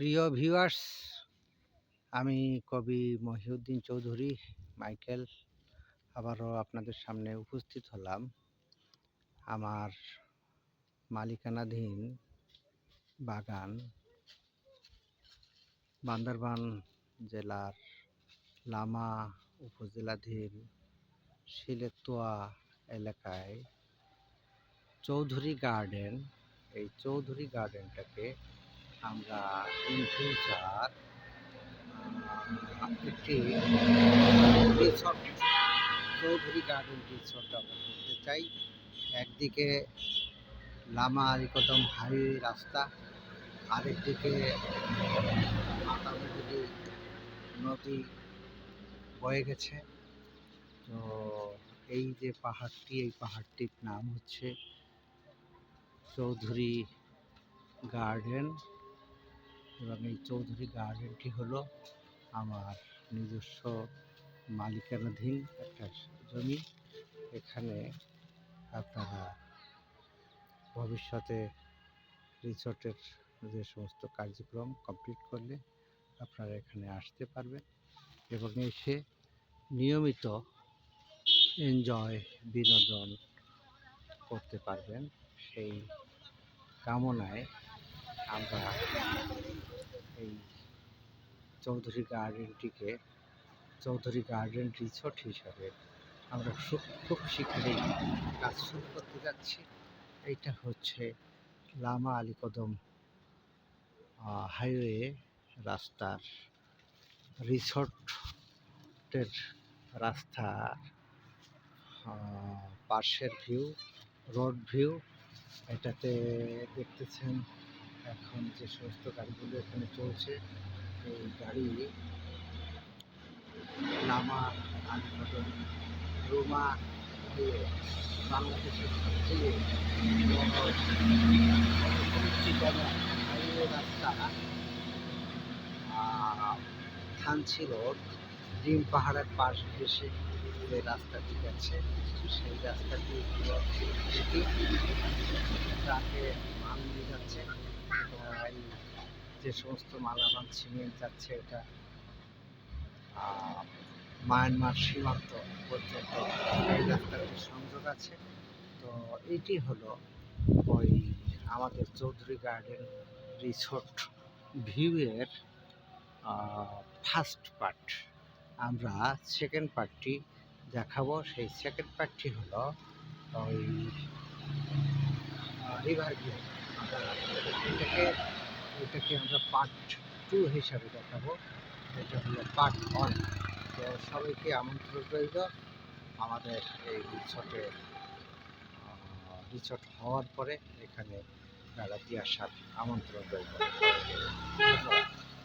প্রিয় ভিউয়ার্স আমি কবি মহিউদ্দিন চৌধুরী, মাইকেল আবারও আপনাদের সামনে উপস্থিত হলাম। আমার মালিকানাধীন বাগান, বান্দরবান জেলার লামা উপজেলাধীন সিলেতুয়া এলাকায় চৌধুরী গার্ডেন এই চৌধুরী গার্ডেনটাকে আমরা ইন ফিউচার একটি চৌধুরী গার্ডেন রিসর্ট আমরা করতে চাই। একদিকে লামা আরিকদম হাইওয়ে রাস্তা, আরেকদিকে মাতামুহুরি নদী বয়ে গেছে। তো এই যে পাহাড়টি, এই পাহাড়টির নাম হচ্ছে চৌধুরী গার্ডেন এবং এই চৌধুরী গার্ডেনটি হলো আমার নিজস্ব মালিকানাধীন একটা জমি। এখানে আপনারা ভবিষ্যতে রিসোর্টের যে সমস্ত কার্যক্রম কমপ্লিট করলে আপনারা এখানে আসতে পারবেন এবং এসে নিয়মিত এনজয়, বিনোদন করতে পারবেন। সেই কামনায় আমরা এই চৌধুরী গার্ডেনটিকে, চৌধুরী গার্ডেন রিসোর্ট হিসাবে আমরা খুব শীঘ্রই কাজ শুরু করতে যাচ্ছি। এইটা হচ্ছে লামা আলী কদম হাইওয়ে রাস্তার রিসোর্টের রাস্তার পার্শ্বের ভিউ, রোড ভিউ। এটাতে দেখতেছেন এখন যে সমস্ত গাড়িগুলো এখানে চলছে, এই গাড়ি লামা আলিকদম রুমা বাংলাদেশের সবচেয়ে রাস্তা ডিম পাহাড়ের পাশ ঘেসে যে রাস্তাটি গেছে, সেই রাস্তাটি ট্রাকে এই যে সমস্ত মালামাল সিমেন্ট যাচ্ছে এটা মায়ানমার সীমান্ত পর্যন্ত এই সংযোগ আছে। তো এটি হলো ওই আমাদের চৌধুরী গার্ডেন রিসোর্ট ভিউয়ের ফার্স্ট পার্ট আমরা সেকেন্ড পার্টটি দেখাবো। সেই সেকেন্ড পার্টটি হলো ওই রিভার ভিউ এটাকে আমরা পার্ট টু হিসাবে দেখাবো। এটা হলো পার্ট ওয়ান তো সবাইকে আমন্ত্রণ রইল। আমাদের এই রিসর্টে রিসর্ট হওয়ার পরে এখানে বেড়াতে আসার আমন্ত্রণ রইল।